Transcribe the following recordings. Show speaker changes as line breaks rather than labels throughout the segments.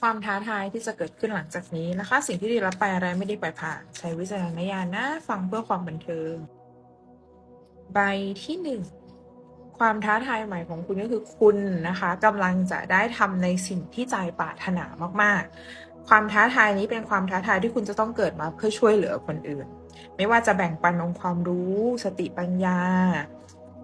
ความท้าทายที่จะเกิดขึ้นหลังจากนี้นะคะ สิ่งที่ได้รับไปอะไรไม่ได้ไปผ่านใช้วิจารณญาณนะ ฟังเพื่อความบันเทิง ใบที่หนึ่งความท้าทายใหม่ของคุณก็คือคุณนะคะกำลังจะได้ทำในสิ่งที่ใจปรารถนามาก ๆ ความท้าทายนี้เป็นความท้าทายที่คุณจะต้องเกิดมาเพื่อช่วยเหลือคนอื่น ไม่ว่าจะแบ่งปันองค์ความรู้ สติปัญญา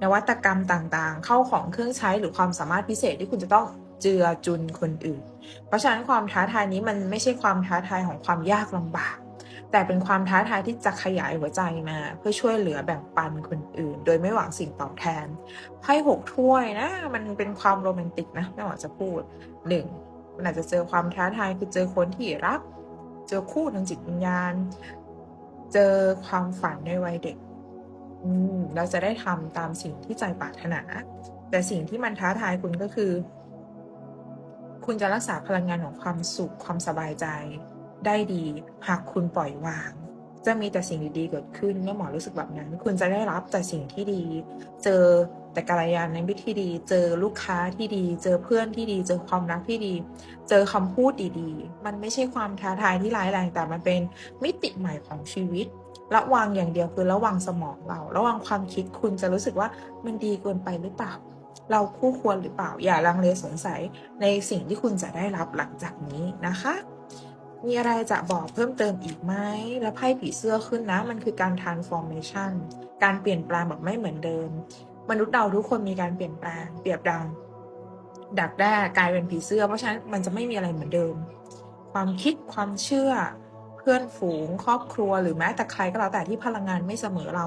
นวัตกรรมต่างๆ เข้าของเครื่องใช้หรือความสามารถพิเศษที่คุณจะต้อง เจือจุนคนอื่น เพราะฉะนั้นความท้าทายนี้มันไม่ใช่ความท้าทายของความยากลำบาก แต่เป็นความท้าทายที่จะขยายหัวใจมา เพื่อช่วยเหลือแบ่งปันคนอื่น โดยไม่หวังสิ่งตอบแทนไพ่หกถ้วยนะ มันเป็นความโรแมนติกนะไม่หวังจะพูดหนึ่งมันอาจจะเจอความท้าทายคือเจอคนที่รัก เจอคู่ทางจิตวิญญาณ เจอความฝันในวัยเด็กอืมเราจะได้ทำตามสิ่งที่ใจปรารถนา แต่สิ่งที่มันท้าทายคุณก็คือ คุณจะรักษาพลังงานของความสุขความสบายใจ ได้ดี หากคุณปล่อยวาง จะมีแต่สิ่งดีๆเกิดขึ้นเมื่อหมอรู้สึกแบบนั้น คุณจะได้รับแต่สิ่งที่ดี เจอแต่กัลยาณมิตรที่ดี เจอลูกค้าที่ดี เจอเพื่อนที่ดี เจอความรักที่ดี เจอคำพูดดีๆ มันไม่ใช่ความท้าทายที่ร้ายแรงแต่มันเป็นมิติใหม่ของชีวิตระวังอย่างเดียวคือระวังสมองเรา ระวังความคิดคุณจะรู้สึกว่ามันดีเกินไปหรือเปล่า เราคู่ควรหรือเปล่า อย่าลังเลสงสัยในสิ่งที่คุณจะได้รับหลังจากนี้นะคะ มีอะไรจะบอกเพิ่มเติมอีกไหม แล้วไพ่ผีเสื้อขึ้นนะ มันคือการ transformation การเปลี่ยนแปลงแบบไม่เหมือนเดิม มนุษย์เราทุกคนมีการเปลี่ยนแปลง เปรียบดัง ดักแด้กลายเป็นผีเสื้อ เพราะฉะนั้นมันจะไม่มีอะไรเหมือนเดิม ความคิด ความเชื่อเพื่อนฝูงครอบครัวหรือแม้แต่ใครก็แล้วแต่ที่พลังงานไม่เสมอเรา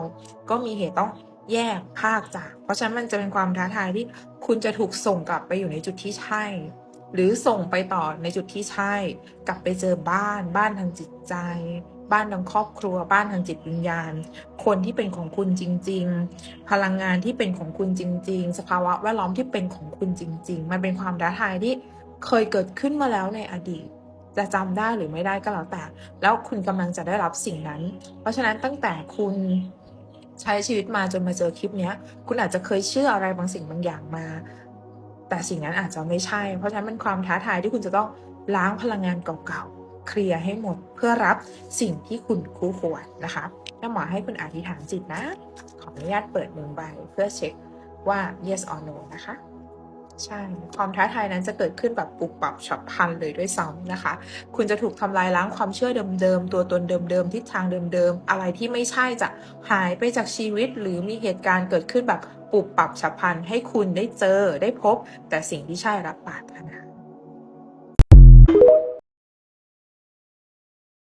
ก็มีเหตุต้อง แยกภาคจาก เพราะฉะนั้นมันจะเป็นความท้าทายที่คุณจะถูกส่งกลับไปอยู่ในจุดที่ใช่ หรือส่งไปต่อในจุดที่ใช่ กลับไปเจอบ้าน บ้านทางจิตใจ บ้านทางครอบครัว บ้านทางจิตวิญญาณ คนที่เป็นของคุณจริง ๆ พลังงานที่เป็นของคุณจริง ๆ สภาวะแวดล้อมที่เป็นของคุณจริง ๆ มันเป็นความท้าทายที่เคยเกิดขึ้นมาแล้วในอดีตจะจำได้หรือไม่ได้ก็แล้วแต่ แล้วคุณกำลังจะได้รับสิ่งนั้น เพราะฉะนั้นตั้งแต่คุณ ใช้ชีวิตมาจนมาเจอคลิปเนี้ย คุณอาจจะเคยเชื่ออะไรบางสิ่งบางอย่างมา แต่สิ่งนั้นอาจจะไม่ใช่ เพราะฉะนั้นเป็นความท้าทายที่คุณจะต้องล้างพลังงานเก่าๆ เคลียร์ให้หมดเพื่อรับสิ่งที่คุณคู่ควรนะคะแล้าหมอให้คุณอธิษฐานจิตนะ ขออนุญาตเปิดหนึ่งใบเพื่อเช็คว่า yes or no นะคะ ใช่ ความท้าทายนั้นจะเกิดขึ้นแบบปุบปับฉับพลันเลยด้วยซ้ำนะคะ คุณจะถูกทำลายล้างความเชื่อเดิมๆ ตัวตนเดิมๆ ทิศทางเดิมๆ อะไรที่ไม่ใช่จะหายไปจากชีวิต หรือมีเหตุการณ์เกิดขึ้นแบบปุบปับฉับพลันให้คุณได้เจอได้พบ แต่สิ่งที่ใช่รับปรารถนะ